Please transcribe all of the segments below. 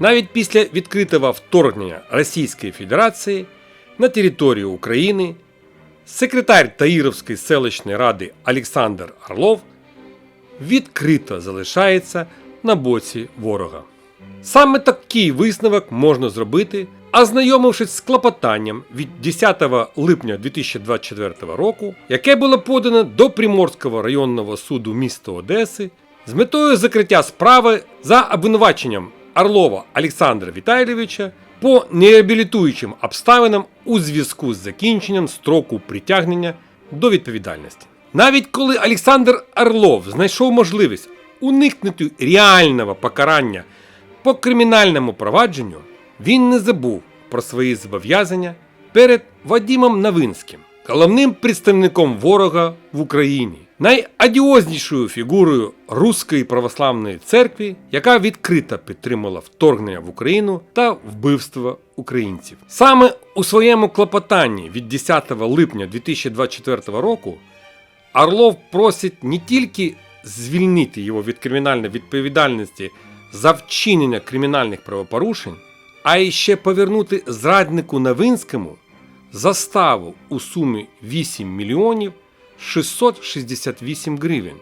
Навіть після відкритого вторгнення Російської Федерації на територію України секретар Таїровської селищної ради Олександр Орлов відкрито залишається на боці ворога. Саме такий висновок можна зробити, ознайомившись з клопотанням від 10 липня 2024 року, яке було подано до Приморського районного суду міста Одеси з метою закриття справи за обвинуваченням Орлова Олександра Віталійовича по нереабілітуючим обставинам у зв'язку з закінченням строку притягнення до відповідальності. Навіть коли Олександр Орлов знайшов можливість уникнути реального покарання по кримінальному провадженню, він не забув про свої зобов'язання перед Вадимом Новинським, головним представником ворога в Україні, найадіознішою фігурою Руської православної церкви, яка відкрито підтримала вторгнення в Україну та вбивство українців. Саме у своєму клопотанні від 10 липня 2024 року Орлов просить не тільки звільнити його від кримінальної відповідальності за вчинення кримінальних правопорушень, а й ще повернути зраднику Новинському заставу у сумі 8 мільйонів 668 гривень,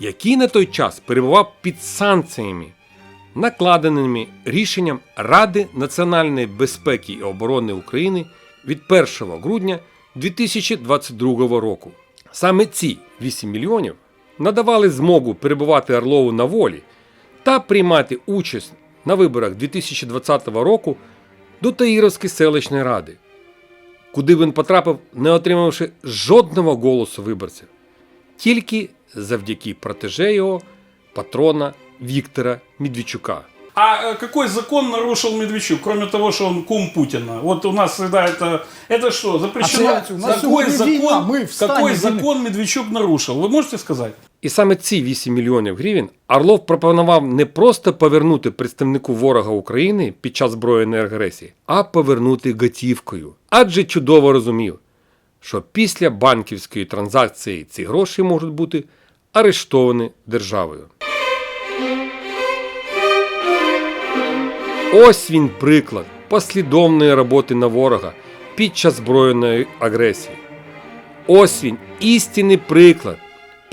який на той час перебував під санкціями, накладеними рішенням Ради національної безпеки і оборони України від 1 грудня 2022 року. Саме ці 8 мільйонів надавали змогу перебувати Орлову на волі та приймати участь на виборах 2020 року до Таїровської селищної ради, куди він потрапив, не отримавши жодного голосу виборців, тільки завдяки протеже його патрона Віктора Медведчука. А э, какой закон нарушил Медведчук, кроме того, что он кум Путина? Вот у нас всегда это, это что, запрещено? А це- у нас какой сьогодні війна, закон, ми в стані какой війни. закон Медведчук нарушил? Вы можете сказать? І саме ці 8 мільйонів гривень Орлов пропонував не просто повернути представнику ворога України під час збройної агресії, а повернути готівкою. Адже чудово розумів, що після банківської транзакції ці гроші можуть бути арештовані державою. Ось він приклад послідовної роботи на ворога під час збройної агресії. Ось він істинний приклад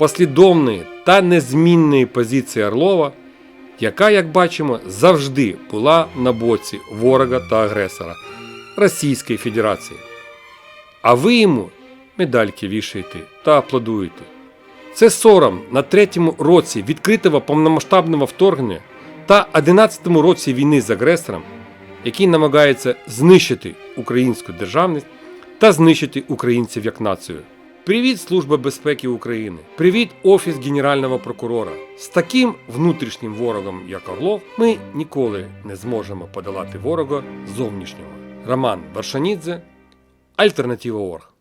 послідовної та незмінної позиції Орлова, яка, як бачимо, завжди була на боці ворога та агресора Російської Федерації. А ви йому медальки вішаєте та аплодуєте. Це сором на третьому році відкритого повномасштабного вторгнення та 11-му році війни з агресором, який намагається знищити українську державність та знищити українців як націю. Привіт, Служба безпеки України! Привіт, Офіс Генерального прокурора! З таким внутрішнім ворогом, як Орлов, ми ніколи не зможемо подолати ворога зовнішнього. Роман Варшанідзе, Альтернатива Орг.